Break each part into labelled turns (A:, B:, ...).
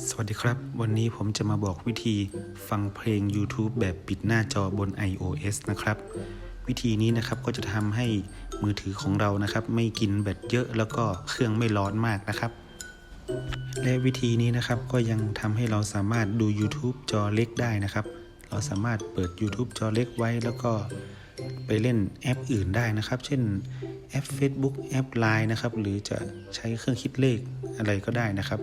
A: สวัสดีครับ วันนี้ผมจะมาบอกวิธีฟังเพลง YouTube แบบปิดหน้าจอบน iOS นะครับ วิธีนี้นะครับก็จะทำให้มือถือของเรานะครับ ไม่กินแบตเยอะแล้วก็เครื่องไม่ร้อนมากนะครับ และวิธีนี้นะครับก็ยังทำให้เราสามารถดู YouTube จอเล็กได้นะครับ เราสามารถเปิด YouTube จอเล็กไว้แล้วก็ไปเล่นแอปอื่นได้นะครับ เช่นแอป Facebook แอป Line นะครับ หรือจะใช้เครื่องคิดเลขอะไรก็ได้นะครับ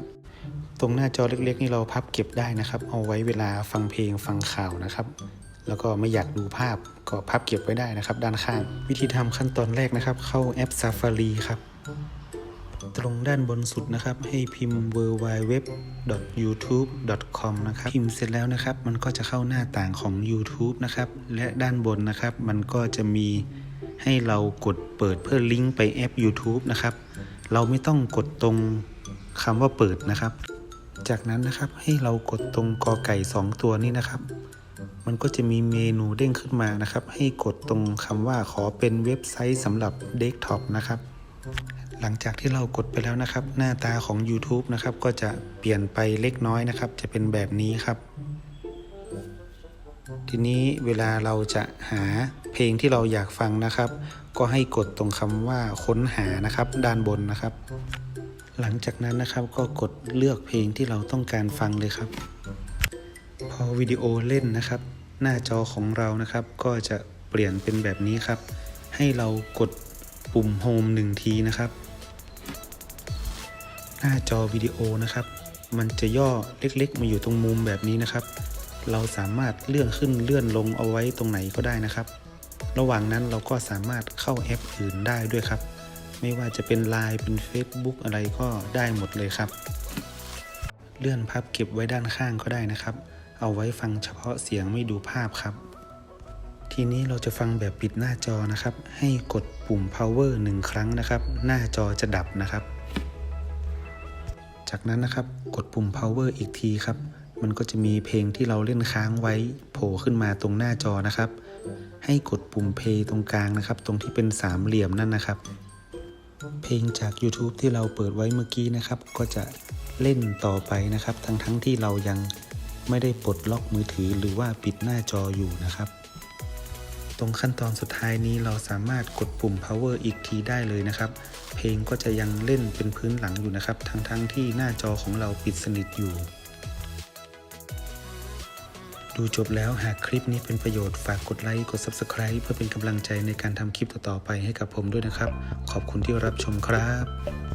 A: ตรงหน้าจอเล็กๆ นี่เราพับเก็บได้นะครับ เอาไว้เวลาฟังเพลงฟังข่าวนะครับ แล้วก็ไม่อยากดูภาพก็พับเก็บไว้ได้นะครับ ด้านข้าง วิธีทำขั้นตอนแรกนะครับ เข้าแอป Safari ครับ ตรงด้านบนสุดนะครับ ให้พิมพ์ w w w youtube com นะครับพิมพ์เสร็จแล้วนะครับ มันก็จะเข้าหน้าต่างของ YouTube นะครับ และด้านบนนะครับ มันก็จะมีให้เรากดเปิดเพื่อลิงก์ไปแอป YouTube นะครับ เราไม่ต้องกดตรงคำว่าเปิดนะครับ จากนั้นนะครับ ให้เรากดตรงกอไก่ 2 ตัวนี้นะครับ มันก็จะมีเมนูเด้งขึ้นมานะครับ ให้กดตรงคำว่าขอเป็นเว็บไซต์สำหรับเดสก์ท็อปนะครับหลังจากที่เรากดไปแล้วนะครับ หน้าตาของ YouTube นะครับ ก็จะเปลี่ยนไปเล็กน้อยนะครับ จะเป็นแบบนี้ครับ ทีนี้เวลาเราจะหาเพลงที่เราอยากฟังนะครับ ก็ให้กดตรงคำว่าค้นหานะครับ ด้านบนนะครับ หลังจากนั้นนะครับก็กดเลือกเพลงที่เราต้องการฟังเลยครับ พอวิดีโอเล่นนะครับ หน้าจอของเรานะครับ ก็จะเปลี่ยนเป็นแบบนี้ครับ ให้เรากดปุ่มโฮมหนึ่งทีนะครับ หน้าจอวิดีโอนะครับ มันจะย่อเล็กๆ มาอยู่ตรงมุมแบบนี้นะครับ เราสามารถเลื่อนขึ้นเลื่อนลงเอาไว้ตรงไหนก็ได้นะครับ ระหว่างนั้นเราก็สามารถเข้าแอปอื่นได้ด้วยครับ ไม่ว่าจะเป็น Line เป็น Facebook อะไรก็ได้หมดเลยครับ เลื่อนพับเก็บไว้ด้านข้างก็ได้นะครับ เอาไว้ฟังเฉพาะเสียงไม่ดูภาพครับ ทีนี้เราจะฟังแบบปิดหน้าจอนะครับ ให้กดปุ่ม power หนึ่งครั้งนะครับ หน้าจอจะดับนะครับ จากนั้นนะครับกดปุ่ม power อีกทีครับ มันก็จะมีเพลงที่เราเล่นค้างไว้โผล่ขึ้นมาตรงหน้าจอนะครับให้กดปุ่ม play ตรงกลางนะครับ ตรงที่เป็นสามเหลี่ยมนั่นนะครับ เพลงจาก YouTube ที่เราเปิดไว้เมื่อกี้นะครับ ก็จะเล่นต่อไปนะครับ ทั้งทั้งๆที่เรายังไม่ได้ปลดล็อกมือถือหรือว่าปิดหน้าจออยู่นะครับ ตรงขั้นตอนสุดท้ายนี้เราสามารถกดปุ่ม power อีกทีได้เลยนะครับ เพลงก็จะยังเล่นเป็นพื้นหลังอยู่นะครับ ทั้งๆทที่หน้าจอของเราปิดสนิทอยู่ ดูจบแล้วหากคลิปนี้เป็นประโยชน์ฝากกดไลค์กด Subscribe เพื่อเป็นกำลังใจในการทำคลิปต่อๆไปให้กับผมด้วยนะครับ ขอบคุณที่รับชมครับ